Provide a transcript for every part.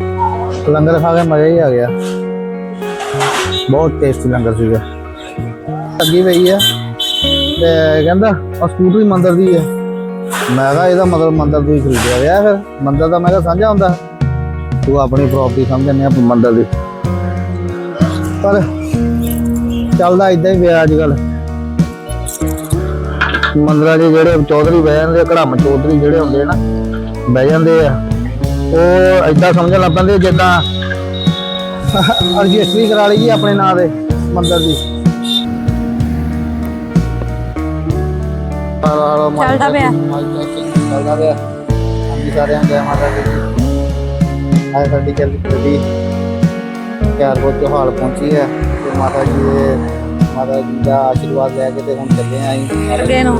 ਲੰਗਰ ਖਾ ਕੇ ਮਜ਼ਾ ਹੀ ਆ ਗਿਆ। ਬਹੁਤ ਟੇਸਟੀ ਲੰਗਰ ਸੀਗਾ। ਅੱਗੀ ਪਈ ਆ। ਤੇ ਕਹਿੰਦਾ ਆ ਸਕੂਟਰੀ ਮੰਦਰ ਦੀ ਹੈ ਮੈਂ ਕਿਹਾ ਇਹਦਾ ਮਤਲਬ ਮੰਦਰ ਤੋਂ ਹੀ ਖਰੀਦਿਆ ਗਿਆ ਫਿਰ। ਮੰਦਰ ਦਾ ਮੈਂ ਕਿਹਾ ਸਾਂਝਾ ਹੁੰਦਾ। ਤੂੰ ਆਪਣੀ ਪ੍ਰੋਪਰਟੀ ਸਮਝਣੇ ਆ ਮੰਦਰ ਦੀ। ਪਰ ਚੱਲਦਾ ਇਦਾਂ ਹੀ ਪਿਆ ਅੱਜ ਕੱਲ ਮੰਦਰਾਂ ਦੇ ਜਿਹੜੇ ਚੌਧਰੀ ਬਹਿ ਜਾਂਦੇ ਆ, ਘੜਾਮ ਚੌਧਰੀ ਜਿਹੜੇ ਹੁੰਦੇ ਆ ਨਾ ਬਹਿ ਜਾਂਦੇ ਆ। ਉਹ ਇਦਾਂ ਸਮਝਣ ਲੱਗ ਪੈਂਦੇ ਜਿੱਦਾਂ ਰਜਿਸਟਰੀ ਕਰਾ ਲਈ ਜੀ ਆਪਣੇ ਨਾਂ ਦੇ ਮੰਦਰ ਦੀ। ਚੱਲਦਾ ਪਿਆ। ਚੱਲਦਾ ਪਿਆ। ਹਾਂਜੀ ਸਾਰਿਆਂ ਜੈ ਮਾਤਾ ਦੀ। ਆਏ ਸਾਡੀ ਚੱਲ ਗੱਡੀ ਪਿਆਰਪੁਰ ਤੋਂ ਹਾਲ ਪਹੁੰਚੀ ਹੈ। ਤੇ ਮਾਤਾ ਜੀ ਦੇ ਮਾਤਾ ਜੀ ਦਾ ਆਸ਼ੀਰਵਾਦ ਲੈ ਕੇ ਤੇ ਹੁਣ ਚੱਲੇ ਆਂ ਅਸੀਂ। ਅੱਗੇ ਨੂੰ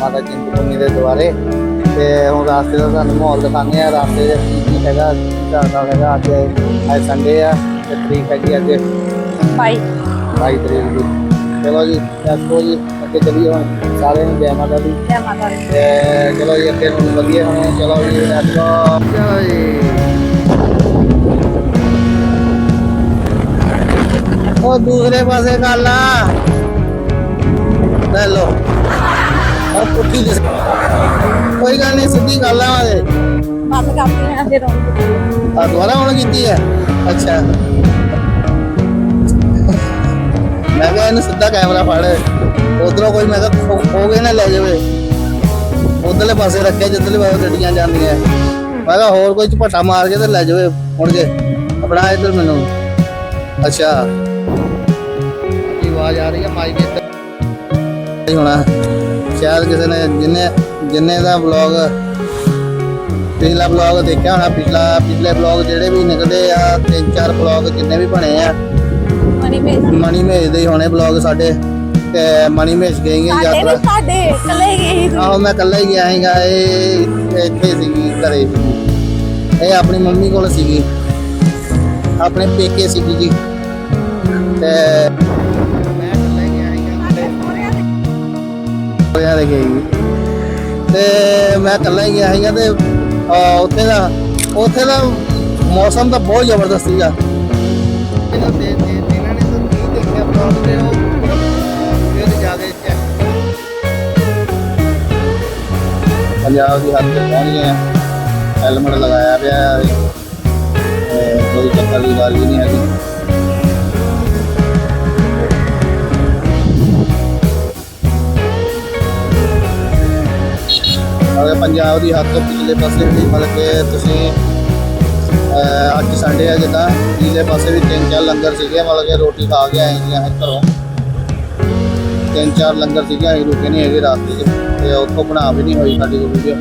ਮਾਤਾ ਚਿੰਤਪੁਰਨੀ ਦੇ ਦੁਆਰੇ ਤੇ ਹੁਣ ਰਾਸਤੇ ਦਾ ਤੁਹਾਨੂੰ ਮਾਹੌਲ ਦਿਖਾਉਂਦੇ ਆ ਰਾਸਤੇ ਦੇ ਕੀ ਕੀ ਹੈਗਾ ਝਾੜਾ ਹੈਗਾ ਅੱਜ ਅੱਜ ਸੰਡੇ ਆ ਤੇ ਤਰੀਕ ਹੈਗੀ ਅੱਜ ਬਾਈ। 22 ਤਰੀਕ ਦੀ। ਚਲੋ ਜੀ ਦੱਸੋ ਜੀ ਅੱਗੇ ਚੱਲੀਏ ਹੁਣ। ਸਾਰਿਆਂ ਨੂੰ ਜੈ ਮਾਤਾ ਦੀ। ਜੈ ਮਾਤਾ ਦੀ। ਤੇ ਚਲੋ ਜੀ ਅੱਗੇ ਨੂੰ ਵਧੀਆ ਹੁਣ ਚਲੋ ਜੀ ਗੋ ਚਲੋ ਜੀ ਉਹ ਦੂਸਰੇ ਪਾਸੇ ਗੱਲ ਆ ਲੈ ਲੋ ਆ ਪੁੱਠੀ ਦਿਸ ਕੋਈ ਗੱਲ ਨਹੀਂ ਸਿੱਧੀ ਗੱਲ ਆ ਉਹਦੇ ਬੰਦ ਕਰਦੀ ਹਾਂ ਫਿਰ ਉਹ ਆ। ਦੁਬਾਰਾ ਹੁਣ ਕੀਤੀ ਹੈ? ਅੱਛਾ। ਮੈਂ ਕਿਹਾ ਇਹਨੂੰ ਸਿੱਧਾ ਕੈਮਰਾ ਫੜ। ਉਧਰੋਂ ਕੋਈ ਮੈਂ ਕਿਹਾ ਖੋ- ਖੋ ਕੇ ਨਾ ਲੈ ਜਾਵੇ। ਉਧਰਲੇ ਪਾਸੇ ਰੱਖਿਆ ਜਿੱਧਰਲੇ ਪਾਸੇ ਗੱਡੀਆਂ ਜਾਂਦੀਆਂ। ਮੈਂ ਕਿਹਾ ਹੋਰ ਕੋਈ ਝਪਟਾ ਮਾਰ ਕੇ ਤੇ ਲੈ ਜਾਵੇ ਮੁੜ ਕੇ। ਆਪਣਾ ਇੱਧਰ ਮੈਨੂੰ। ਅੱਛਾ। ਕੀ ਆਵਾਜ਼ ਆ ਰਹੀ ਹੈ? ਮਾਈਕ ਇੱਧਰ। ਹੋਣਾ। ਸ਼ਾਇਦ ਕਿਸੇ ਨੇ ਜਿੰਨੇ ਜਿੰਨੇ ਦਾ ਵਲੌਗ ਪਿਛਲਾ ਬਲੌਗ ਦੇਖਿਆ ਹੋਣਾ ਪਿਛਲਾ ਪਿਛਲੇ ਬਲੌਗ ਜਿਹੜੇ ਵੀ ਨਿਕਲਦੇ ਆ ਤਿੰਨ ਚਾਰ ਬਲੌਗ ਜਿੰਨੇ ਵੀ ਬਣੇ ਆ ਮਣੀ ਮੇਜ ਦੇ। ਹੀ ਹੋਣੇ ਬਲੌਗ ਸਾਡੇ ਤੇ ਮਣੀ ਮੇਜ ਗਏ ਯਾਤਰਾ। ਸਾਡੇ ਚਲੇ ਗਏ ਸੀ। ਆਹੋ ਮੈਂ ਇਕੱਲਾ ਹੀ ਗਿਆ ਸੀਗਾ ਇਹ ਇੱਥੇ ਸੀਗੀ ਘਰੇ। ਇਹ ਆਪਣੀ ਮੰਮੀ ਕੋਲ ਸੀਗੀ। ਆਪਣੇ ਪੇਕੇ ਸੀਗੀ ਜੀ। ਤੇ ਮੈਂ ਇਕੱਲਾ ਹੀ ਗਿਆ ਸੀਗਾ। ਹੋਇਆ ਦੇ। ਤੇ ਮੈਂ ਇਕੱਲਾ ਹੀ ਗਿਆ ਸੀਗਾ ਤੇ ਅਹ, ਉੱਥੇ ਦਾ ਉੱਥੇ ਦਾ ਮੌਸਮ ਤਾਂ ਬਹੁਤ ਜ਼ਬਰਦਸਤ ਸੀਗਾ। ਇਹਨਾਂ ਦੇ ਜਿਨ੍ਹਾਂ ਨੇ ਤਾਂ ਨਹੀਂ ਦੇਖਿਆ ਬਲੌਗ ਤੇ ਉਹ ਕੇ ਚੈੱਕ ਪੰਜਾਬ ਦੀ ਹੱਦ ਤੇ ਪਹੁੰਚ ਗਏ ਆ। ਹੈਲਮਟ ਲਗਾਇਆ ਪਿਆ ਹੈ। ਤੇ ਕੋਈ ਚੱਕਰ ਦੀ ਗੱਲ ਹੀ ਨਹੀਂ ਹੈਗੀ। ਪੰਜਾਬ ਦੀ ਹੱਦ ਤੋਂ ਪਿਛਲੇ ਪਾਸੇ ਵੀ ਮਤਲਬ ਕਿ ਤੁਸੀਂ ਅੱਜ ਸੰਡੇ ਆ ਜਿੱਦਾਂ, ਪਿਛਲੇ ਪਾਸੇ ਵੀ ਤਿੰਨ ਚਾਰ ਲੰਗਰ ਸੀਗੇ, ਮਤਲਬ ਕਿ ਰੋਟੀ ਖਾ ਕੇ ਆਏ ਜੀ ਘਰੋਂ। ਤਿੰਨ ਚਾਰ ਲੰਗਰ ਸੀਗੇ, ਅਸੀਂ ਰੁਕੇ ਨਹੀਂ ਹੈਗੇ ਰਾਸਤੇ 'ਚ ਤੇ ਉੱਥੋਂ ਬਣਾ ਵੀ ਨਹੀਂ ਹੋਈ ਸਾਡੀ ਕੋਈ ਵੀਡੀਓ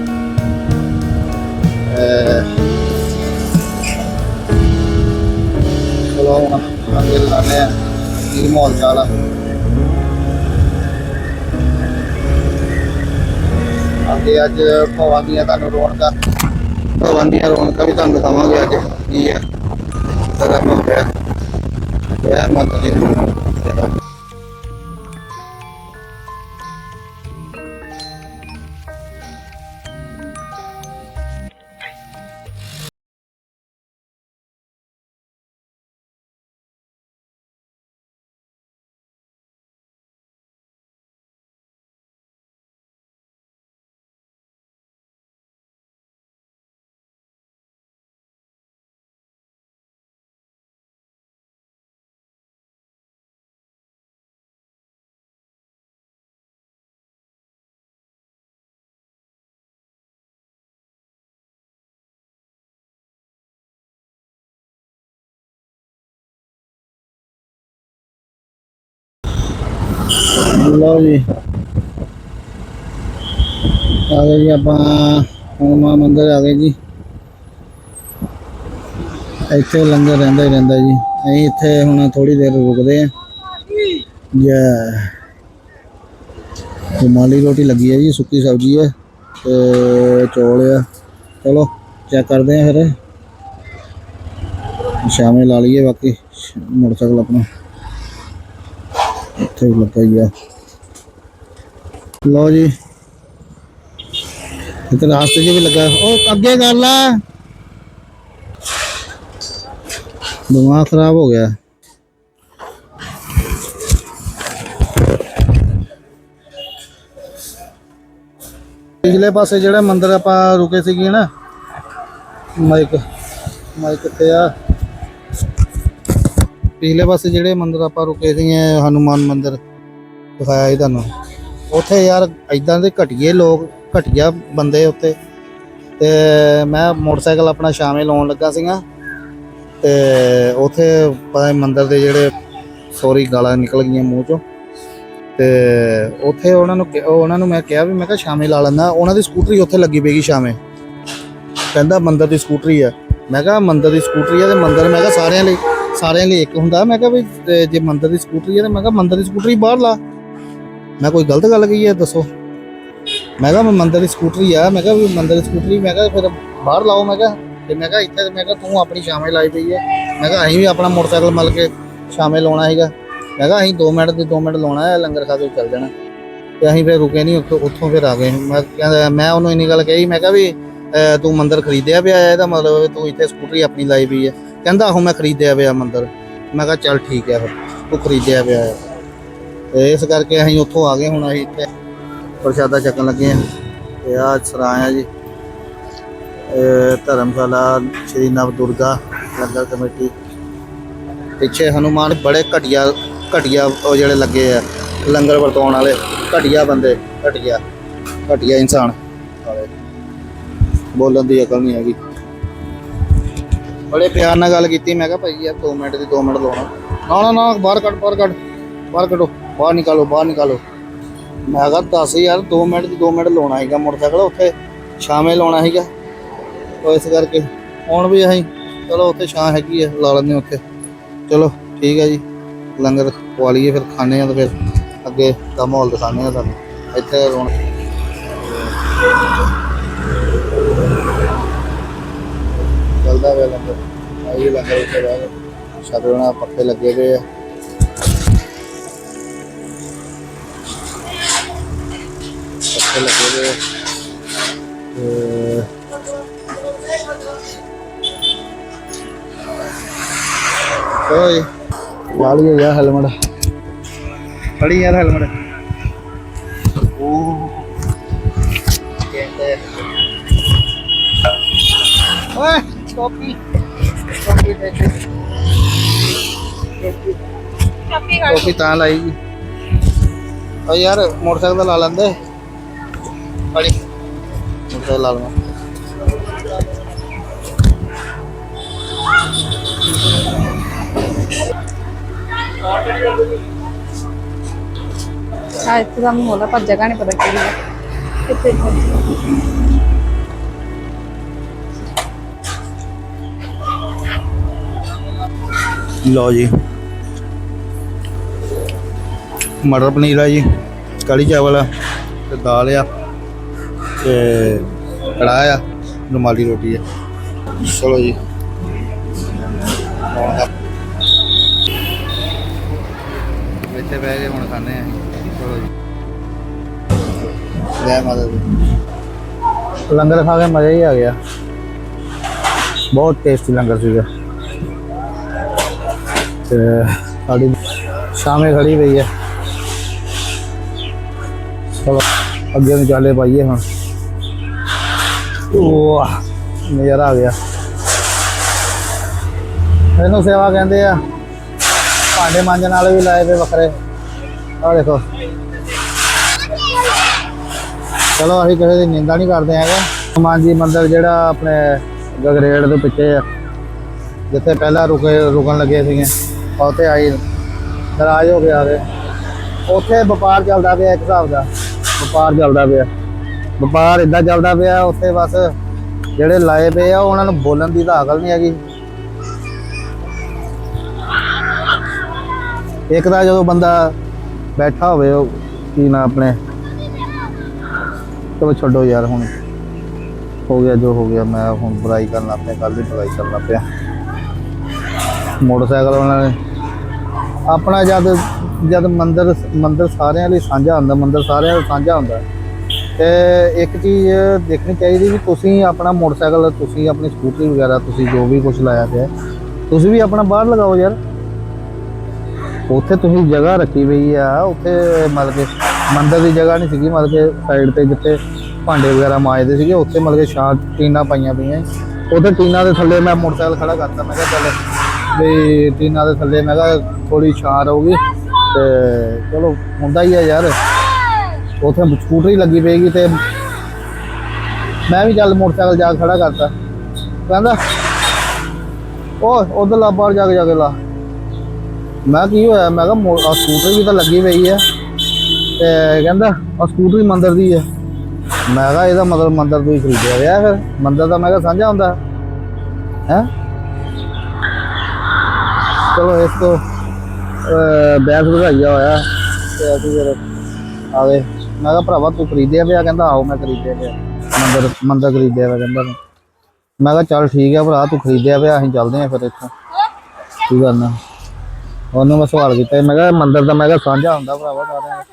ਚਲੋ ਹੁਣ ਅੱਗੇ ਲਾਣੇ ਆ ਕੀ ਮਾਹੌਲ ਚਾਲ ਆ? ਅੱਗੇ ਅੱਜ ਭਵਾਂ ਦੀਆਂ ਤੁਹਾਨੂੰ ਰੌਣਕਾਂ ਭਵਾਂ ਦੀਆਂ ਰੌਣਕਾਂ ਵੀ ਤੁਹਾਨੂੰ ਦਿਖਾਵਾਂਗੇ ਅੱਜ ਕੀ ਹੈ ਤਰਾ ਮੈਂ ਪਿਆ ਯਾਰ ਮਾਤਾ ਦੀ। ਲਓ ਜੀ। ਆ ਗਏ ਜੀ ਆਪਾਂ ਹਨੂੰਮਾਨ ਮੰਦਿਰ ਆ ਗਏ ਜੀ। ਇੱਥੇ ਲੰਗਰ ਰਹਿੰਦਾ ਹੀ ਰਹਿੰਦਾ ਜੀ। ਅਸੀਂ ਇੱਥੇ ਹੁਣ ਥੋੜੀ ਦੇਰ ਰੁਕਦੇ ਆ ਜੈ। ਰੁਮਾਲੀ ਰੋਟੀ ਲੱਗੀ ਹੈ ਜੀ, ਸੁੱਕੀ ਸਬਜ਼ੀ ਹੈ ਤੇ ਚੌਲ ਆ। ਚਲੋ ਚੈੱਕ ਕਰਦੇ ਆ ਫਿਰ। ਸ਼ਾਮੇ ਲਾ ਲਈਏ ਬਾਕੀ, ਮੋਟਰਸਾਈਕਲ ਆਪਣਾ। ਇੱਥੇ ਲੱਗਾ ਹੀ ਆ। ਲਓ ਜੀ। ਇੱਥੇ ਰਾਸਤੇ 'ਚ ਵੀ ਲੱਗਾ। ਉਹ ਅੱਗੇ ਕਰ ਲਾ। ਦਿਮਾਗ ਖਰਾਬ ਹੋ ਗਿਆ। ਪਿਛਲੇ ਪਾਸੇ ਜਿਹੜਾ ਮੰਦਿਰ ਆਪਾਂ ਰੁਕੇ ਸੀਗੇ ਨਾ, ਮਾਈਕ ਮਾਈਕ ਕਿੱਥੇ ਆ। ਪਿਛਲੇ ਪਾਸੇ ਜਿਹੜੇ ਮੰਦਿਰ ਆਪਾਂ ਰੁਕੇ ਸੀਗੇ, ਹਨੂਮਾਨ ਮੰਦਿਰ, ਦਿਖਾਇਆ ਸੀ ਤੁਹਾਨੂੰ। ਉੱਥੇ ਯਾਰ ਇਦਾਂ ਦੇ ਘਟੀਏ ਲੋਕ, ਘਟੀਆ ਬੰਦੇ ਉੱਤੇ ਤੇ ਮੈਂ ਮੋਟਰਸਾਈਕਲ ਆਪਣਾ ਸ਼ਾਮੇ ਲਾਉਣ ਲੱਗਾ ਸੀਗਾ। ਤੇ ਉੱਥੇ ਪਤਾ ਮੰਦਰ ਦੇ ਜਿਹੜੇ ਸੌਰੀ ਗਾਲਾਂ ਨਿਕਲ ਗਈਆਂ ਮੂੰਹ ਚੋਂ। ਤੇ ਉੱਥੇ ਉਹਨਾਂ ਨੂੰ ਉਹਨਾਂ ਨੂੰ ਮੈਂ ਕਿਹਾ ਵੀ ਮੈਂ ਕਿਹਾ ਸ਼ਾਮੇ ਲਾ ਲੈਂਦਾ। ਉਹਨਾਂ ਦੀ ਸਕੂਟਰੀ ਉੱਥੇ ਲੱਗੀ ਪਈਗੀ ਸ਼ਾਮੇ ਕਹਿੰਦਾ ਮੰਦਰ ਦੀ ਸਕੂਟਰੀ ਆ। ਮੈਂ ਕਿਹਾ ਮੰਦਰ ਦੀ ਸਕੂਟਰੀ ਆ ਤੇ ਮੰਦਰ ਮੈਂ ਕਿਹਾ ਸਾਰਿਆਂ ਲਈ ਸਾਰਿਆਂ ਲਈ ਇੱਕ ਹੁੰਦਾ। ਮੈਂ ਕਿਹਾ ਵੀ ਤੇ ਜੇ ਮੰਦਰ ਦੀ ਸਕੂਟਰੀ ਆ ਤੇ ਮੈਂ ਕਿਹਾ ਮੰਦਰ ਦੀ ਸਕੂਟਰੀ ਬਾਹਰ ਲਾ। ਮੈਂ ਕੋਈ ਗਲਤ ਗੱਲ ਕਹੀ ਹੈ, ਦੱਸੋ। ਮੈਂ ਕਿਹਾ ਮੈਂ ਮੰਦਰ ਦੀ ਸਕੂਟਰੀ ਆ, ਮੈਂ ਕਿਹਾ ਵੀ ਮੰਦਰ ਦੀ ਸਕੂਟਰੀ, ਮੈਂ ਕਿਹਾ ਫਿਰ ਬਾਹਰ ਲਾਓ, ਮੈਂ ਕਿਹਾ। ਤੇ ਮੈਂ ਕਿਹਾ ਇੱਥੇ, ਮੈਂ ਕਿਹਾ ਤੂੰ ਆਪਣੀ ਸ਼ਾਮੇ ਲਾਈ ਪਈ ਹੈ। ਮੈਂ ਕਿਹਾ ਅਸੀਂ ਵੀ ਆਪਣਾ ਮੋਟਰਸਾਈਕਲ ਮਲ ਕੇ ਸ਼ਾਮੇ ਲਾਉਣਾ ਸੀਗਾ। ਮੈਂ ਕਿਹਾ ਅਸੀਂ 2 ਮਿੰਟ ਦੇ 2 ਮਿੰਟ ਲਾਉਣਾ ਹੈ, ਲੰਗਰ ਖਾ ਕੇ ਚੱਲ ਜਾਣਾ। ਤੇ ਅਸੀਂ ਫਿਰ ਰੁਕੇ ਨਹੀਂ, ਉੱਥੋਂ ਉੱਥੋਂ ਫਿਰ ਆ ਗਏ। ਮੈਂ ਕਹਿੰਦਾ, ਮੈਂ ਉਹਨੂੰ ਇੰਨੀ ਗੱਲ ਕਹੀ, ਮੈਂ ਕਿਹਾ ਵੀ ਤੂੰ ਮੰਦਰ ਖਰੀਦਿਆ ਪਿਆ ਹੈ, ਇਹਦਾ ਮਤਲਬ ਤੂੰ ਇੱਥੇ ਸਕੂਟਰੀ ਆਪਣੀ ਲਾਈ ਪਈ ਹੈ। ਕਹਿੰਦਾ, ਆਹੋ ਮੈਂ ਖਰੀਦਿਆ ਪਿਆ ਮੰਦਰ। ਮੈਂ ਕਿਹਾ, ਚੱਲ ਠੀਕ ਹੈ ਫਿਰ, ਤੂੰ ਖਰੀਦਿਆ ਪਿਆ ਹੈ। ਤੇ ਇਸ ਕਰਕੇ ਅਸੀਂ ਉੱਥੋਂ ਆ ਗਏ, ਹੁਣ ਅਸੀਂ ਇੱਥੇ ਪ੍ਰਸ਼ਾਦਾ ਚੱਕਣ ਲੱਗੇ ਆ ਤੇ ਆ ਸਰਾਇਆ ਜੀ ਧਰਮਸ਼ਾਲਾ, ਸ਼੍ਰੀ ਨਵ ਦੁਰਗਾ ਲੰਗਰ ਕਮੇਟੀ। ਪਿੱਛੇ ਹਨੂਮਾਨ ਬੜੇ ਘਟੀਆ ਘਟੀਆ ਉਹ ਜਿਹੜੇ ਲੱਗੇ ਆ, ਲੰਗਰ ਵਰਤਾਉਣ ਵਾਲੇ, ਘਟੀਆ ਬੰਦੇ, ਘਟੀਆ ਘਟੀਆ ਇਨਸਾਨ। ਬੋਲਣ ਦੀ ਅਕਲ ਨਹੀਂ ਹੈਗੀ। ਬੜੇ ਪਿਆਰ ਨਾਲ ਗੱਲ ਕੀਤੀ, ਮੈਂ ਕਿਹਾ ਭਾਈ ਯਾਰ 2 ਮਿੰਟ ਦੀ 2 ਮਿੰਟ ਲਾਉਣਾ। ਨਾ ਨਾ ਨਾ, ਬਾਹਰ ਕੱਢ ਬਾਹਰ ਕੱਢ, ਬਾਹਰ ਕੱਢੋ। ਬਾਹਰ ਨਿਕਾਲੋ ਬਾਹਰ ਨਿਕਾਲੋ ਮੈਂ ਕਿਹਾ ਦੱਸ ਯਾਰ 2 ਮਿੰਟ ਦੀ 2 ਮਿੰਟ ਲਾਉਣਾ ਹੈਗਾ ਮੋਟਰਸਾਈਕਲ ਉੱਥੇ ਸ਼ਾਮੇ ਲਾਉਣਾ ਹੈਗਾ ਉਹ ਇਸ ਕਰਕੇ ਹੁਣ ਵੀ ਅਸੀਂ ਚਲੋ ਉੱਥੇ ਛਾਂ ਹੈਗੀ ਆ ਲਾ ਲੈਂਦੇ ਹਾਂ ਉੱਥੇ ਚਲੋ ਠੀਕ ਹੈ ਜੀ ਲੰਗਰ ਪਵਾ ਲਈਏ ਫਿਰ ਖਾਣੇ ਆ ਤਾਂ ਫਿਰ ਅੱਗੇ ਦਾ ਮਾਹੌਲ ਦਿਖਾਣੇ ਆ ਤੁਹਾਨੂੰ ਇੱਥੇ ਰੌਣ ਚੱਲਦਾ ਵੇ ਲੰਗਰ ਆਈ ਲੰਗਰ ਉੱਤੇ ਬਾਅਦ ਛੱਡਣਾ ਪੱਖੇ ਲੱਗੇ ਪਏ ਆ ਪੱਖੇ ਲੱਗੇ ਆ ਤੇ ਓਏ ਵਾਲੀ ਯਾਰ ਹੈਲਮਟ ਫੜੀ ਯਾਰ ਹੈਲਮਟ ਉਹ ਕਹਿੰਦੇ ਓਏ ਟੋਪੀ ਟੋਪੀ ਦੇ ਦੇ ਕੱਢ ਟੋਪੀ ਤਾਂ ਲਾਈ ਓ ਯਾਰ ਮੋਟਰਸਾਈਕਲ ਤਾਂ ਲਾ ਲੈਂਦੇ ਫੜੀ ਮੋਟਰਸਾਈਕਲ ਲਾ ਲਵਾਂ ਆ ਇੱਥੇ ਦਾ ਮਾਹੌਲ ਆ ਪਰ ਜਗ੍ਹਾ ਨਹੀਂ ਪਤਾ ਕਿਹੜੀ ਹੈ। ਕਿੱਥੇ ਲਓ ਜੀ। ਮਟਰ ਪਨੀਰ ਆ ਜੀ ਕੜੀ ਚਾਵਲ ਆ ਤੇ ਦਾਲ ਆ। ਤੇ ਕੜਾਹ ਆ, ਰੁਮਾਲੀ ਰੋਟੀ ਆ। ਚਲੋ ਜੀ। ਹੁਣ ਆਪ- ਇੱਥੇ ਬਹਿ ਕੇ ਹੁਣ ਖਾਣੇ ਆ ਚਲੋ ਜੀ। ਜੈ ਮਾਤਾ ਦੀ ਲੰਗਰ ਖਾ ਕੇ ਮਜ਼ਾ ਹੀ ਆ ਗਿਆ। ਬਹੁਤ ਟੇਸਟੀ ਲੰਗਰ ਸੀਗਾ। ਤੇ ਸਾਡੀ ਸ਼ਾਮੇ ਖੜੀ ਪਈ ਹੈ ਚਲੋ, ਅੱਗੇ ਨੂੰ ਚਾਲੇ ਪਾਈਏ ਹੁਣ। ਵਾਹ, ਨਜ਼ਾਰਾ ਆ ਗਿਆ। ਇਹਨੂੰ ਸੇਵਾ ਕਹਿੰਦੇ ਆ, ਭਾਂਡੇ ਮਾਂਜਣ ਵਾਲੇ ਵੀ ਲਾਏ ਪਏ ਵੱਖਰੇ। ਆ ਦੇਖੋ। ਚਲੋ, ਅਸੀਂ ਕਿਸੇ ਦੀ ਨਿੰਦਾ ਨਹੀਂ ਕਰਦੇ ਹੈਗੇ। ਹਨੂੰਮਾਨ ਜੀ ਮੰਦਿਰ ਜਿਹੜਾ ਆਪਣੇ ਗਗਰੇੜ ਦੇ ਪਿੱਛੇ ਆ, ਜਿੱਥੇ ਪਹਿਲਾਂ ਰੁਕੇ, ਰੁਕਣ ਲੱਗੇ ਸੀਗੇ, ਉੱਥੇ ਆਈ। ਨਾਰਾਜ਼ ਹੋ ਗਿਆ ਤੇ ਉੱਥੇ ਵਪਾਰ ਚੱਲਦਾ ਪਿਆ ਇੱਕ ਹਿਸਾਬ ਦਾ। ਵਪਾਰ ਚੱਲਦਾ ਪਿਆ। ਵਪਾਰ ਇਦਾਂ ਚੱਲਦਾ ਪਿਆ, ਉੱਥੇ ਬਸ ਜਿਹੜੇ ਲਾਏ ਪਏ ਆ, ਉਹਨਾਂ ਨੂੰ ਬੋਲਣ ਦੀ ਤਾਂ ਅਕਲ ਨਹੀਂ ਹੈਗੀ। ਇੱਕ ਤਾਂ ਜਦੋਂ ਬੰਦਾ ਬੈਠਾ ਹੋਵੇ, ਉਹ ਕੀ ਨਾ ਆਪਣੇ। ਚਲੋ ਛੱਡੋ ਯਾਰ ਹੁਣ। ਹੋ ਗਿਆ ਜੋ ਹੋ ਗਿਆ, ਮੈਂ ਹੁਣ ਬੁਰਾਈ ਕਰਨ ਲੱਗ ਪਿਆ ਕੱਲ ਦੀ ਬੁਰਾਈ ਕਰਨ ਲੱਗ ਪਿਆ। ਮੋਟਰਸਾਈਕਲ ਉਹਨਾਂ ਨੇ ਆਪਣਾ ਜਦ ਜਦ ਮੰਦਰ, ਮੰਦਿਰ ਸਾਰਿਆਂ ਲਈ ਸਾਂਝਾ ਹੁੰਦਾ, ਮੰਦਿਰ ਸਾਰਿਆਂ ਲਈ ਸਾਂਝਾ ਹੁੰਦਾ। ਤੇ ਇੱਕ ਚੀਜ਼ ਦੇਖਣੀ ਚਾਹੀਦੀ ਵੀ ਤੁਸੀਂ ਆਪਣਾ ਮੋਟਰਸਾਈਕਲ, ਤੁਸੀਂ ਆਪਣੀ ਸਕੂਟਰੀ ਵਗੈਰਾ, ਤੁਸੀਂ ਜੋ ਵੀ ਕੁਝ ਲਾਇਆ ਪਿਆ, ਤੁਸੀਂ ਵੀ ਆਪਣਾ ਬਾਹਰ ਲਗਾਓ ਯਾਰ। ਉੱਥੇ ਤੁਸੀਂ ਜਗ੍ਹਾ ਰੱਖੀ ਪਈ ਆ, ਉੱਥੇ ਮਤਲਬ ਕਿ ਮੰਦਰ ਦੀ ਜਗ੍ਹਾ ਨਹੀਂ ਸੀਗੀ, ਮਤਲਬ ਕਿ ਸਾਈਡ ਤੇ ਜਿੱਥੇ ਭਾਂਡੇ ਵਗੈਰਾ ਮਾਜਦੇ ਸੀਗੇ, ਉੱਥੇ ਮਤਲਬ ਕਿ ਛਾਂ ਟੀਨਾ ਪਾਈਆਂ ਪਈਆਂ ਉੱਥੇ ਟੀਨਾ ਦੇ ਥੱਲੇ ਮੈਂ ਮੋਟਰਸਾਈਕਲ ਖੜਾ ਕਰਤਾ, ਮੈਂ ਕਿਹਾ ਚੱਲ ਵੀ ਟੀਨਾ ਦੇ ਥੱਲੇ, ਮੈਂ ਕਿਹਾ ਥੋੜੀ ਛਾਂ ਰਹੂਗੀ ਤੇ ਚਲੋ ਹੁੰਦਾ ਹੀ ਆ ਯਾਰ। ਉੱਥੇ ਸਕੂਟਰੀ ਲੱਗੀ ਪਏਗੀ ਤੇ ਮੈਂ ਵੀ ਚੱਲ ਮੋਟਰਸਾਈਕਲ ਜਾ ਕੇ ਖੜਾ ਕਰਤਾ। ਕਹਿੰਦਾ ਉਹ ਉਧਰ ਲਾ ਬਾਹਰ ਜਾ ਕੇ ਜਾ ਕੇ ਲਾ। ਮੈਂ ਕੀ ਹੋਇਆ? ਮੈਂ ਕਿਹਾ ਮੋ- ਆਹ ਸਕੂਟਰ ਵੀ ਤਾਂ ਲੱਗੀ ਪਈ ਆ। ਤੇ ਕਹਿੰਦਾ ਆ ਸਕੂਟਰ ਹੀ ਮੰਦਰ ਦੀ ਆ। ਮੈਂ ਕਿਹਾ ਇਹਦਾ ਮਤਲਬ ਮੰਦਰ ਤੋਂ ਹੀ ਖਰੀਦਿਆ ਰਿਹਾ ਫਿਰ? ਮੰਦਰ ਦਾ ਮੈਂ ਕਿਹਾ ਸਾਂਝਾ ਹੁੰਦਾ। ਹੈ? ਚਲੋ ਇਸ ਤੋਂ ਅਹ, ਬੈਗ ਵਧਾਈਆ ਹੋਇਆ। ਤੇ ਅਸੀਂ ਫਿਰ ਆ ਗਏ। ਮੈਂ ਕਿਹਾ, ਭਰਾਵਾ, ਤੂੰ ਖਰੀਦਿਆ ਪਿਆ? ਕਹਿੰਦਾ, ਆਹੋ, ਮੈਂ ਖਰੀਦਿਆ ਪਿਆ। ਮੰਦਰ ਮੰਦਰ ਖਰੀਦਿਆ ਪਿਆ ਕਹਿੰਦਾ। ਮੈਂ। ਕਿਹਾ, ਚੱਲ ਠੀਕ ਆ ਭਰਾ, ਤੂੰ ਖਰੀਦਿਆ ਪਿਆ, ਅਸੀਂ ਚੱਲਦੇ ਆਂ ਫਿਰ ਇੱਥੋਂ। ਕੀ ਕਰਨਾ ਉਹਨੂੰ ਮੈਂ ਸਵਾਲ ਕੀਤਾ। ਮੈਂ ਕਿਹਾ, ਮੰਦਰ ਦਾ, ਮੈਂ ਕਿਹਾ, ਸਾਂਝਾ ਹੁੰਦਾ ਭਰਾਵਾ ਸਾਰਿਆਂ ਦਾ।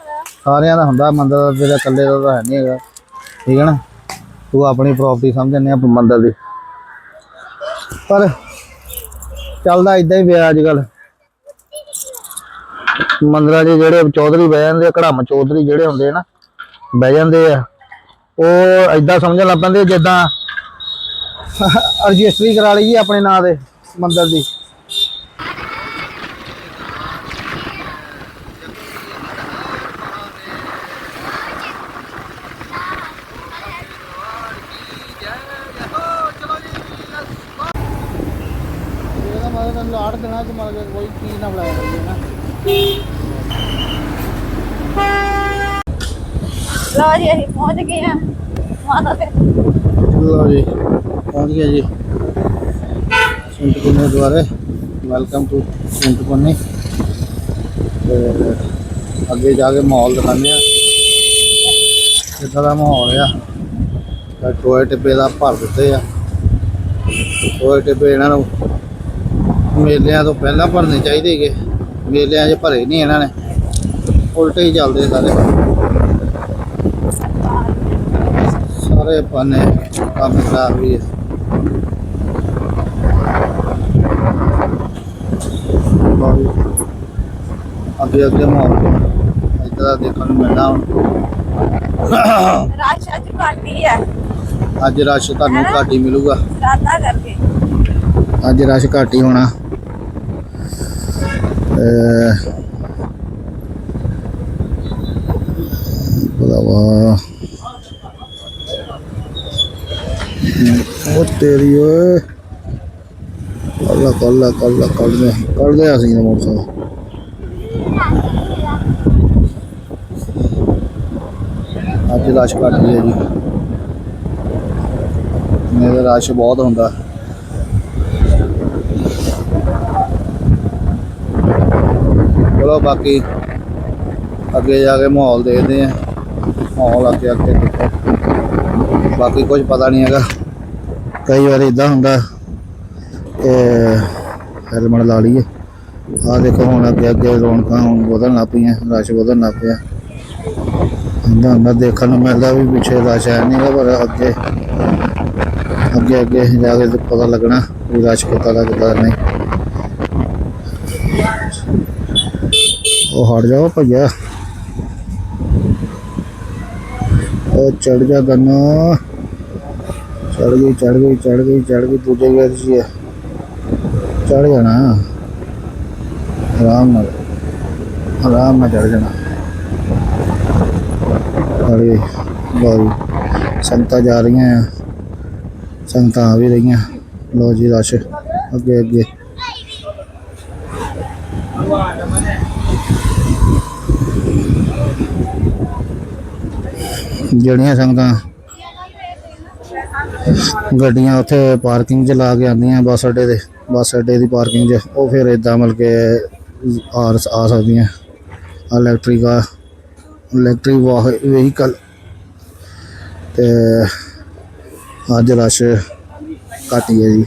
ਸਾਰਿਆਂ ਦਾ ਹੁੰਦਾ, ਮੰਦਰ ਦਾ ਤੇਰਾ ਇਕੱਲੇ ਦਾ ਤਾਂ ਹੈ ਨਹੀਂ ਹੈਗਾ। ਠੀਕ ਹੈ ਨਾ? ਤੂੰ ਆਪਣੀ ਪ੍ਰਾਪਰਟੀ ਸਮਝਣੇ ਆ ਮੰਦਰ ਦੀ। ਪਰ ਚੱਲਦਾ ਇਦਾਂ ਹੀ ਪਿਆ ਅੱਜ ਕੱਲ ਮੰਦਰਾਂ 'ਚ ਜਿਹੜੇ ਚੌਧਰੀ ਬਹਿ ਜਾਂਦੇ ਆ ਕੜਾਮ ਚੌਧਰੀ ਜਿਹੜੇ ਹੁੰਦੇ ਆ ਨਾ ਬਹਿ ਜਾਂਦੇ ਆ। ਉਹ ਐਦਾਂ ਸਮਝਣ ਲੱਗ ਪੈਂਦੇ ਜਿੱਦਾਂ ਰਜਿਸਟਰੀ ਕਰਾ ਲਈ ਜੀ ਆਪਣੇ ਨਾਂ ਦੇ ਮੰਦਰ ਦੀ ਇਹਦਾ ਮਤਲਬ ਤੈਨੂੰ ਆੜ ਦੇਣਾ ਕਿ ਮਤਲਬ ਕੋਈ ਚੀਜ਼ ਨਾ ਬਣਾਇਆ ਕਰੀਏ ਨਾ ਲਓ ਜੀ, ਅਸੀਂ ਪਹੁੰਚ ਗਏ ਆ ਮਾਤਾ ਦੇ ਲਓ ਜੀ, ਪਹੁੰਚ ਗਏ ਜੀ। ਸਿੰਟਪੁਰਨੀ ਦੁਆਰੇ ਵੈਲਕਮ ਟੂ ਸਿੰਟਪੁਰਨੀ ਅੱਗੇ ਜਾ ਕੇ ਮਾਹੌਲ ਦਿਖਾਉਂਦੇ ਆ ਕਿੱਦਾਂ ਦਾ ਮਾਹੌਲ ਆ? ਟੋਏ ਟਿੱਬੇ ਦਾ ਭਰ ਦਿੱਤੇ ਆ। ਟੋਏ ਟਿੱਬੇ ਇਹਨਾਂ ਨੂੰ ਮੇਲਿਆਂ ਤੋਂ ਪਹਿਲਾਂ ਭਰਨੇ ਚਾਹੀਦੇ ਹੈਗੇ। ਮੇਲਿਆਂ 'ਚ ਭਰੇ ਨਹੀਂ ਇਹਨਾਂ ਨੇ। ਉਲਟੇ ਹੀ ਚੱਲਦੇ ਸਾਰੇ। ਕੰਮ ਖਰਾਬ ਵੀ ਹੈ। ਬਾਕੀ ਅੱਗੇ ਅੱਗੇ ਮਾਹੌਲ ਇਦਾਂ ਦਾ ਦੇਖਣ ਨੂੰ ਮਿਲਣਾ ਹੁਣ। ਰਾਸ਼ ਅੱਜ ਘਾਟੀ ਹੈ ਅੱਜ ਰਸ਼ ਤੁਹਾਨੂੰ ਘੱਟ ਹੀ ਮਿਲੂਗਾ। ਰਾਤਾ ਕਰਕੇ। ਅੱਜ ਰਸ਼ ਘੱਟ ਹੀ ਹੋਣਾ। ਅਹ ਭਰਾਵਾ ਉਹ ਤੇਰੀ, ਓਏ। ਕੱਲਾ ਕੱਲਾ ਕੱਲਾ ਕੱਢਦੇ ਕੱਢਦੇ ਅਸੀਂ ਤਾਂ ਮੋਟਰਸਾਈਕਲ। ਅੱਜ ਰਸ਼ ਘੱਟ ਹੀ ਹੈ ਜੀ। ਮੇਰੇ ਰਸ਼ ਬਹੁਤ ਹੁੰਦਾ। ਚਲੋ ਬਾਕੀ ਅੱਗੇ ਜਾ ਕੇ ਮਾਹੌਲ ਦੇਖਦੇ ਆ ਮਾਹੌਲ ਅੱਗੇ ਅੱਗੇ ਬਾਕੀ ਕੁਝ ਪਤਾ ਨਹੀਂ ਹੈਗਾ। ਕਈ ਵਾਰ ਇਦਾਂ ਹੁੰਦਾ ਕਿ ਹੈਲਮਟ ਲਾ ਲਈਏ। ਆ ਦੇਖੋ ਹੁਣ ਅੱਗੇ ਅੱਗੇ ਰੌਣਕਾਂ ਹੁਣ ਵਧਣ ਲੱਗ ਪਈਆਂ, ਰਸ਼ ਵਧਣ ਲੱਗ ਪਿਆ। ਹੁੰਦਾ ਹੁੰਦਾ, ਦੇਖਣ ਨੂੰ ਮਿਲਦਾ ਵੀ ਪਿੱਛੇ ਰਸ਼ ਹੈ ਨਹੀਂ ਪਰ ਅੱਗੇ ਅੱਗੇ ਅੱਗੇ ਜਾ ਕੇ ਪਤਾ ਲੱਗਣਾ ਵੀ ਰਸ਼ ਪਤਾ ਲੱਗਦਾ ਨਹੀਂ। ਉਹ ਹਟ ਜਾਓ ਭਈਆ। ਉਹ ਚੜ ਜਾ ਗੰਨਾ। ਚੜ ਗਈ ਚੜ ਗਈ ਚੜ ਗਈ ਚੜ ਗਈ ਦੂਜੇ ਗੇਰ ਸੀ ਚੜ ਜਾਣਾ ਆਰਾਮ ਨਾਲ ਆਰਾਮ ਨਾਲ ਚੜ ਜਾਣਾ ਅਰੇ ਲੋਰੀ ਸੰਗਤਾਂ ਜਾ ਰਹੀਆਂ ਆ ਸੰਗਤਾਂ ਆ ਵੀ ਰਹੀਆਂ ਲੋ ਜੀ ਰਸ਼ ਅੱਗੇ ਅੱਗੇ ਜਿਹੜੀਆਂ ਸੰਗਤਾਂ ਗੱਡੀਆਂ ਉੱਥੇ ਪਾਰਕਿੰਗ 'ਚ ਲਾ ਕੇ ਆਉਂਦੀਆਂ ਬੱਸ ਅੱਡੇ ਤੇ, ਬੱਸ ਅੱਡੇ ਦੀ ਪਾਰਕਿੰਗ 'ਚ। ਉਹ ਫਿਰ ਇਦਾਂ ਮਤਲਬ ਕਿ ਆ ਆ ਸਕਦੀਆਂ ਇਲੈਕਟ੍ਰਿਕ ਇਲੈਕਟ੍ਰਿਕ ਵਾਹ ਵਹੀਕਲ ਤੇ ਅੱਜ ਰਸ਼ ਘੱਟ ਹੀ ਹੈ ਜੀ।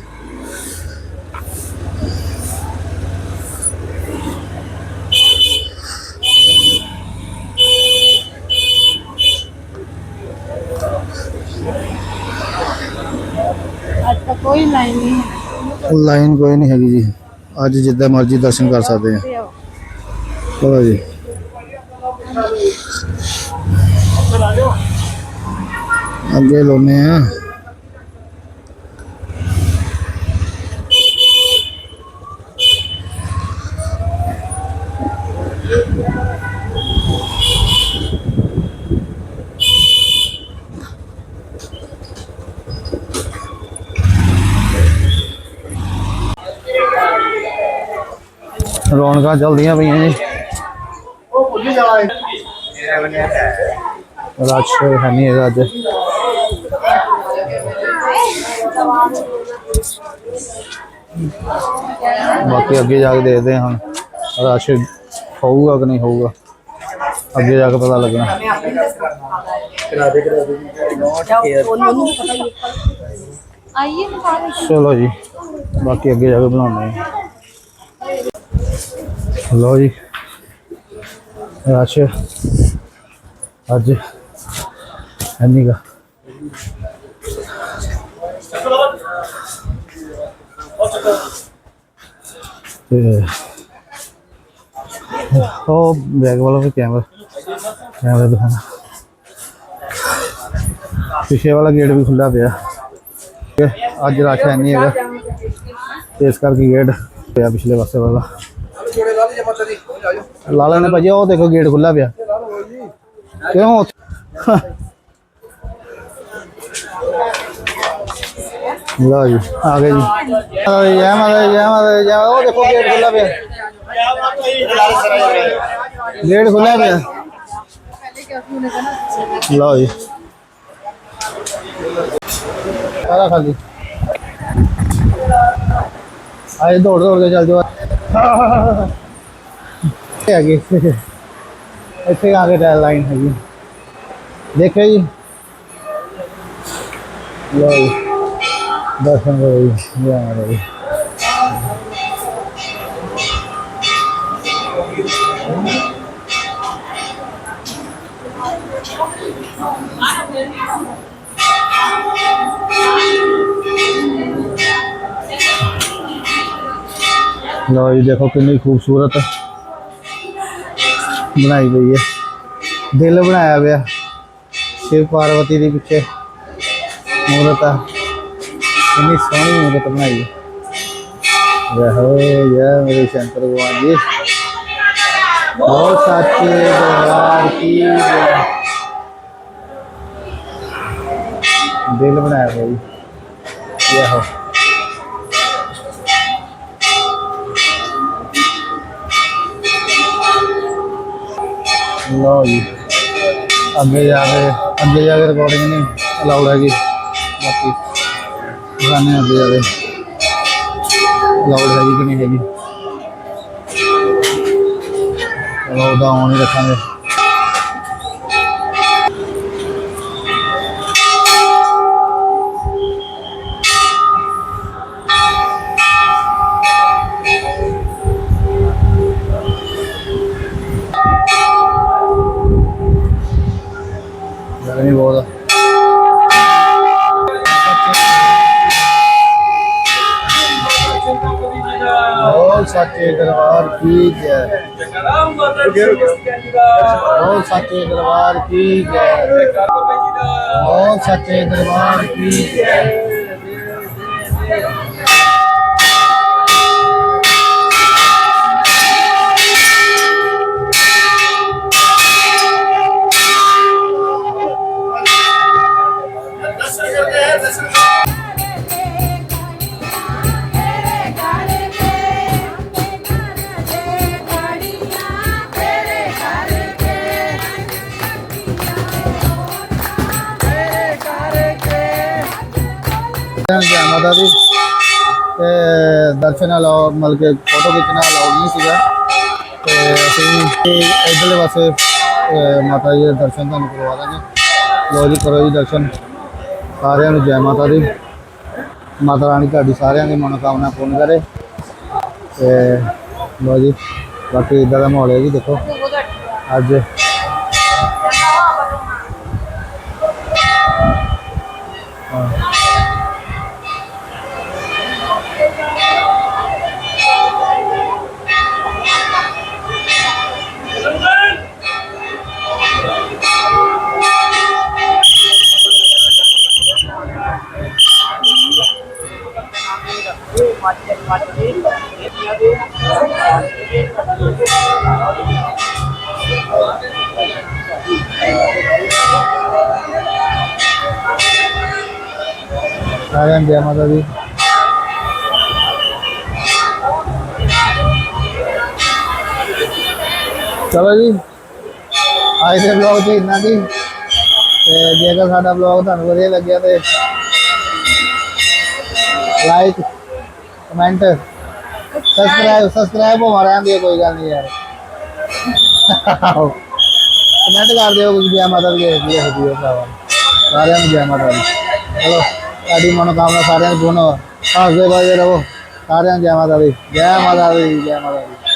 ਲਾਈਨ ਕੋਈ ਨਹੀਂ ਹੈਗੀ ਜੀ। ਅੱਜ ਜਿੱਦਾਂ ਮਰਜ਼ੀ ਦਰਸ਼ਨ ਕਰ ਸਕਦੇ ਆ। ਚਲੋ ਜੀ। ਅੱਗੇ ਲੋਨੇ ਆ। ਰੌਣਕਾਂ ਚੱਲਦੀਆਂ ਪਈਆਂ ਜੀ। ਰਸ਼ ਹੈ ਨਹੀਂ ਹੈਗਾ ਅੱਜ। ਬਾਕੀ ਅੱਗੇ ਜਾ ਕੇ ਦੇਖਦੇ ਹਾਂ ਹੁਣ ਰਸ਼ ਹੋਊਗਾ ਕਿ ਨਹੀਂ ਹੋਊਗਾ। ਅੱਗੇ ਜਾ ਕੇ ਪਤਾ ਲੱਗਣਾ। ਆਈਏ ਨਾ ਬਾਹਰ ਚਲੋ ਜੀ ਬਾਕੀ ਅੱਗੇ ਜਾ ਕੇ ਬਣਾਉਂਦੇ ਹਾਂ। ਲਓ ਜੀ। ਰਸ਼। ਅੱਜ ਐਨੀਗਾ ਤੇ ਉਹ ਬੈਗ ਵਾਲਾ ਵੀ ਕੈਮਰਾ ਕੈਮਰਾ ਦਿਖਾਣਾ ਪਿਛੇ ਵਾਲਾ ਗੇਟ ਵੀ ਖੁੱਲਾ ਪਿਆ। ਤੇ ਅੱਜ ਰਸ਼ ਹੈ ਨਹੀਂ ਹੈਗਾ। ਤੇ ਇਸ ਕਰਕੇ ਗੇਟ ਪਿਆ ਪਿਛਲੇ ਪਾਸੇ ਵਾਲਾ। ਲਾ ਲੈਣੇ ਭਾਜੀ ਉਹ ਦੇਖੋ ਗੇਟ ਖੁੱਲਾ ਪਿਆ। ਕਿਉਂ? ਲਓ ਜੀ ਆ ਗਏ ਜੀ। ਆ ਗਏ ਜੀ, ਮਾਤਾ ਦੀ, ਜੈ ਮਾਤਾ ਦੀ, ਜੈ ਉਹ ਦੇਖੋ ਗੇਟ ਖੁੱਲਾ ਪਿਆ। ਗੇਟ ਖੁੱਲਾ ਪਿਆ। ਲਓ ਜੀ। ਸਾਰਾ ਖਾਲੀ ਆਏ ਦੌੜ ਦੌੜ ਕੇ ਚੱਲ ਜਾਓ ਇੱਥੇ ਆ ਗਏ ਇੱਥੇ ਆ ਕੇ ਟਾਇਲ ਲਾਈਨ ਹੈਗੀ ਦੇਖਿਓ ਜੀ ਲਓ ਜੀ ਦਰਸ਼ਨ ਕਰੋ ਜੀ ਜੈ ਮਾਤਾ ਦੀ ਲਓ ਜੀ ਦੇਖੋ ਕਿੰਨੀ ਖੂਬਸੂਰਤ ਬਣਾਈ ਗਈ ਹੈ ਦਿਲ ਬਣਾਇਆ ਹੋਇਆ ਸ਼ਿਵ ਪਾਰਵਤੀ ਦੇ ਪਿੱਛੇ ਮੂਰਤ ਆ ਕਿੰਨੀ ਸੋਹਣੀ ਮੂਰਤ ਬਣਾਈ ਹੈ ਰਹੋ ਜੈ ਮੇਰੇ ਸ਼ੰਕਰ ਭਗਵਾਨ ਜੀ ਬਹੁਤ ਸਾਚੇ ਦਰਬਾਰ ਕੀ ਜੈ। ਦਿਲ ਬਣਾਇਆ ਹੋਇਆ ਜੀ ਇਹ ਹੋ ਲਓ ਜੀ। ਅੱਗੇ ਜਾ ਕੇ, ਅੱਗੇ ਜਾ ਕੇ ਰਿਕਾਰਡਿੰਗ ਨਹੀਂ ਅਲਾਉਡ ਹੈਗੀ। ਬਾਕੀ ਗਾਣੇ ਅੱਗੇ ਜਾ ਕੇ। ਅਲਾਉਡ ਹੈਗੀ ਕਿ ਨਹੀਂ ਹੈਗੀ। ਚਲੋ ਉਹਦਾ ਆਨ ਹੀ ਰੱਖਾਂਗੇ। ਬਹੁਤ ਬੋਲ ਸੱਚੇ ਦਰਬਾਰ ਕੀ ਜੈ। ਬੋਲ ਸੱਚੇ ਦਰਬਾਰ ਕੀ ਜੈ। ਬੋਲ ਸੱਚੇ ਦਰਬਾਰ ਕੀ ਜੈ। ਮਾਤਾ ਦੀ। ਤੇ ਦਰਸ਼ਨ ਅਲਾਉ ਮਤਲਬ ਕਿ ਫੋਟੋ ਖਿੱਚਣਾ ਅਲਾਉਡ ਨਹੀਂ ਸੀਗਾ। ਤੇ ਅਸੀਂ ਇਧਰਲੇ ਪਾਸੇ ਮਾਤਾ ਜੀ ਦੇ ਦਰਸ਼ਨ ਤੁਹਾਨੂੰ ਕਰਵਾ ਦਾਂਗੇ। ਲੋ ਜੀ, ਕਰੋ ਜੀ ਦਰਸ਼ਨ। ਸਾਰਿਆਂ ਨੂੰ ਜੈ ਮਾਤਾ ਦੀ। ਮਾਤਾ ਰਾਣੀ ਤੁਹਾਡੀ ਸਾਰਿਆਂ ਦੀ ਮਨੋਕਾਮਨਾ ਪੂਰਨ ਕਰੇ। ਤੇ ਲੋ ਜੀ, ਬਾਕੀ ਇਦਾਂ ਦਾ ਮਾਹੌਲ ਹੈ ਜੀ, ਦੇਖੋ। ਅੱਜ ਹਾਂ। ਸਾਰਿਆਂ ਨੂੰ ਜੈ ਮਾਤਾ ਦੀ ਚਲੋ ਜੀ ਅੱਜ ਦੇ ਵਲੌਗ 'ਚ ਇੰਨਾ ਕੀ ਤੇ ਜੇਕਰ ਸਾਡਾ ਵਲੌਗ ਤੁਹਾਨੂੰ ਵਧੀਆ ਲੱਗਿਆ ਤੇ ਲਾਈਕ ਕਮੈਂਟ ਸਬਸਕ੍ਰਾਈਬ ਸਬਸਕ੍ਰਾਈਬ ਹੋ ਮਾਰਿਆਂ ਦੀ ਕੋਈ ਗੱਲ ਨਹੀਂ ਯਾਰ। ਕਮੈਂਟ ਕਰ ਦਿਓ ਕੁਝ ਜੈ ਮਾਤਾ ਦੀ ਜੈ ਜੈ ਹੋ ਭਰਾਵਾ। ਸਾਰਿਆਂ ਨੂੰ ਜੈ ਮਾਤਾ ਦੀ। ਸਾਡੀ ਮਨੋਕਾਮਨਾ ਸਾਰਿਆਂ ਦੀ ਪੂਰਨ ਹੋ। ਹੱਸਦੇ ਬਾਜੇ ਰਹੋ। ਸਾਰਿਆਂ ਨੂੰ ਜੈ ਮਾਤਾ ਦੀ, ਜੈ ਮਾਤਾ ਦੀ, ਜੈ ਮਾਤਾ ਦੀ।